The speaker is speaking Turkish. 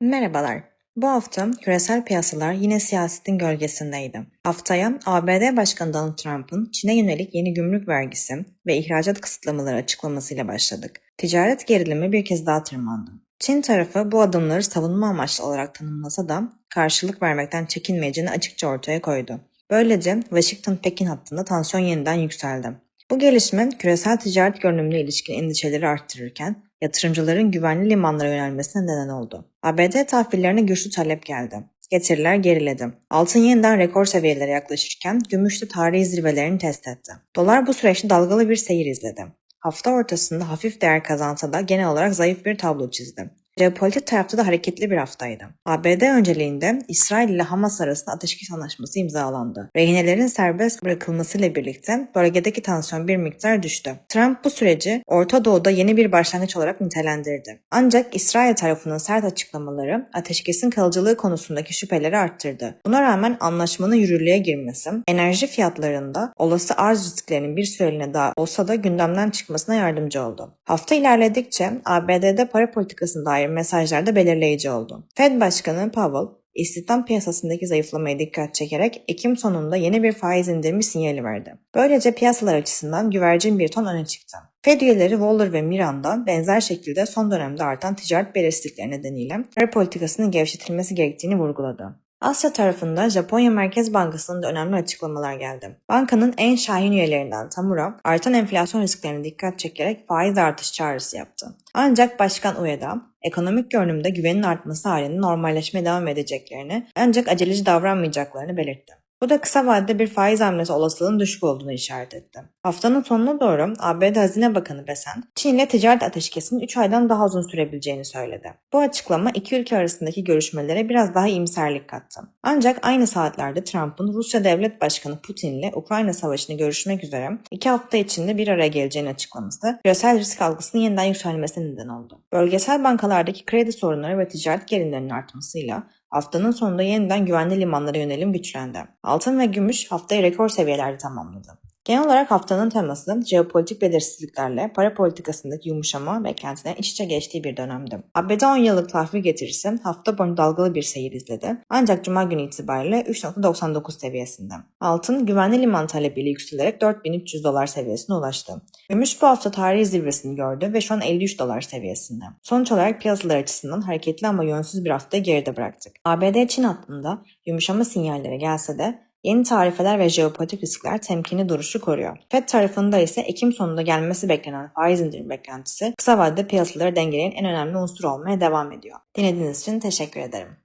Merhabalar. Bu hafta küresel piyasalar yine siyasetin gölgesindeydi. Haftaya ABD Başkanı Donald Trump'ın Çin'e yönelik yeni gümrük vergisi ve ihracat kısıtlamaları açıklamasıyla başladık. Ticaret gerilimi bir kez daha tırmandı. Çin tarafı bu adımları savunma amaçlı olarak tanımlasa da karşılık vermekten çekinmeyeceğini açıkça ortaya koydu. Böylece Washington-Pekin hattında tansiyon yeniden yükseldi. Bu gelişme küresel ticaret görünümüne ilişkin endişeleri arttırırken yatırımcıların güvenli limanlara yönelmesine neden oldu. ABD tahvillerine güçlü talep geldi. Getiriler geriledi. Altın yeniden rekor seviyelere yaklaşırken gümüş de tarihi zirvelerini test etti. Dolar bu süreçte dalgalı bir seyir izledi. Hafta ortasında hafif değer kazansa da genel olarak zayıf bir tablo çizdi. Jeopolitik tarafta da hareketli bir haftaydı. ABD önceliğinde İsrail ile Hamas arasında ateşkes anlaşması imzalandı. Rehinelerin serbest bırakılmasıyla birlikte bölgedeki tansiyon bir miktar düştü. Trump bu süreci Orta Doğu'da yeni bir başlangıç olarak nitelendirdi. Ancak İsrail tarafının sert açıklamaları ateşkesin kalıcılığı konusundaki şüpheleri arttırdı. Buna rağmen anlaşmanın yürürlüğe girmesi, enerji fiyatlarında olası arz risklerinin bir süreliğine daha olsa da gündemden çıkmasına yardımcı oldu. Hafta ilerledikçe ABD'de para politikasına dair mesajlar da belirleyici oldu. Fed Başkanı Powell, istihdam piyasasındaki zayıflamaya dikkat çekerek Ekim sonunda yeni bir faiz indirimi sinyali verdi. Böylece piyasalar açısından güvercin bir ton öne çıktı. Fed üyeleri Waller ve Miranda benzer şekilde son dönemde artan ticaret belirsizlikleri nedeniyle para politikasının gevşetilmesi gerektiğini vurguladı. Asya tarafında Japonya Merkez Bankası'nın da önemli açıklamalar geldi. Bankanın en şahin üyelerinden Tamura, artan enflasyon risklerine dikkat çekerek faiz artış çağrısı yaptı. Ancak Başkan Ueda, ekonomik görünümde güvenin artması halinde normalleşmeye devam edeceklerini ancak aceleci davranmayacaklarını belirtti. Bu da kısa vadede bir faiz hamlesi olasılığının düşük olduğunu işaret etti. Haftanın sonuna doğru ABD Hazine Bakanı Besen, Çin ile ticaret ateşkesinin 3 aydan daha uzun sürebileceğini söyledi. Bu açıklama iki ülke arasındaki görüşmelere biraz daha iyimserlik kattı. Ancak aynı saatlerde Trump'ın Rusya Devlet Başkanı Putin ile Ukrayna Savaşı'nı görüşmek üzere iki hafta içinde bir araya geleceğini açıklaması küresel risk algısının yeniden yükselmesine neden oldu. Bölgesel bankalardaki kredi sorunları ve ticaret gerilimlerinin artmasıyla Haftanın sonunda yeniden güvenli limanlara yönelim güçlendi. Altın ve gümüş haftayı rekor seviyelerde tamamladı. Genel olarak haftanın teması jeopolitik belirsizliklerle para politikasındaki yumuşama beklentilerin iç içe geçtiği bir dönemdi. ABD 10 yıllık tahvil getirisi hafta boyunca dalgalı bir seyir izledi. Ancak cuma günü itibariyle 3.99 seviyesinde. Altın güvenli liman talebiyle yükselerek 4300 dolar seviyesine ulaştı. Gümüş bu hafta tarihi zirvesini gördü ve şu an 53 dolar seviyesinde. Sonuç olarak piyasalar açısından hareketli ama yönsüz bir haftayı geride bıraktık. ABD-Çin hattında yumuşama sinyalleri gelse de Yeni tarifeler ve jeopolitik riskler temkinli duruşu koruyor. FED tarafında ise Ekim sonunda gelmesi beklenen faiz indirim beklentisi kısa vadede piyasaları dengeleyen en önemli unsur olmaya devam ediyor. Dinlediğiniz için teşekkür ederim.